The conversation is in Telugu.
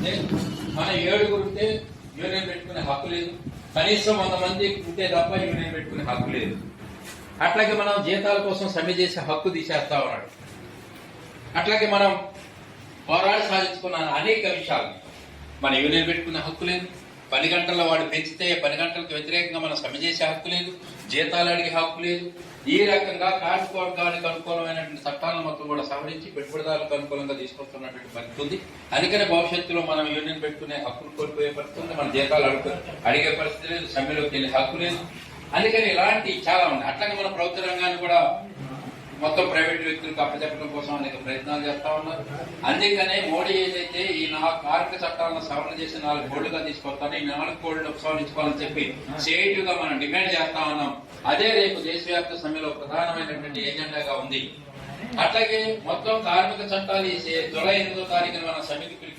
ఉంటే మన ఏడుగురు ఉంటే యూనియన్ పెట్టుకునే హక్కు లేదు. కనీసం వంద మంది ఉంటే తప్ప యూనియన్ పెట్టుకునే హక్కు లేదు. అట్లాగే మనం జీతాల కోసం సమ్మె చేసే హక్కు తీసేస్తా ఉన్నాడు. అట్లాగే మనం పోరాడి సాధించుకున్న అనేక విషయాలు. మన యూనియన్ పెట్టుకునే హక్కు లేదు. పని గంటల్లో వాడు పెంచితే పని గంటలకు వ్యతిరేకంగా మనం సమ్మె చేసే హక్కు లేదు. జీతాలు అడిగే హక్కు లేదు. ఈ రకంగా కార్మిక వర్గానికి అనుకూలమైనటువంటి మొత్తం కూడా సవరించి పెట్టుబడిదారులకు అనుకూలంగా తీసుకొస్తున్నటువంటి పరిస్థితి ఉంది. అందుకనే భవిష్యత్తులో మనం యూనియన్ పెట్టుకునే హక్కులు కోల్పోయే పరిస్థితి ఉంది. మన జీతాలు అడుగు అడిగే పరిస్థితి లేదు. సమ్మెలోకి వెళ్ళే హక్కు లేదు. అందుకని ఇలాంటి చాలా ఉన్నాయి. అట్లాగే మన ప్రభుత్వ రంగాన్ని కూడా మొత్తం ప్రైవేట్ వ్యక్తులకు అప్పచెప్పడం కోసం అనేక ప్రయత్నాలు చేస్తా ఉన్నారు. అందుకనే మోడీ ఏదైతే ఈ నాలుగు కార్మిక చట్టాలను సవరణ చేసి నాలుగు కోళ్ళుగా తీసుకొస్తాను ఈ నాలుగు కోళ్ళు ఉపసంహరించుకోవాలని చెప్పి సేటివ్గా మనం డిమాండ్ చేస్తా ఉన్నాం. అదే రేపు దేశవ్యాప్త సమ్మెలో ప్రధానమైనటువంటి ఎజెండాగా ఉంది. అట్లాగే మొత్తం కార్మిక చట్టాలు వేసే జూలై ఎనిమిదో తారీఖున మన సమితి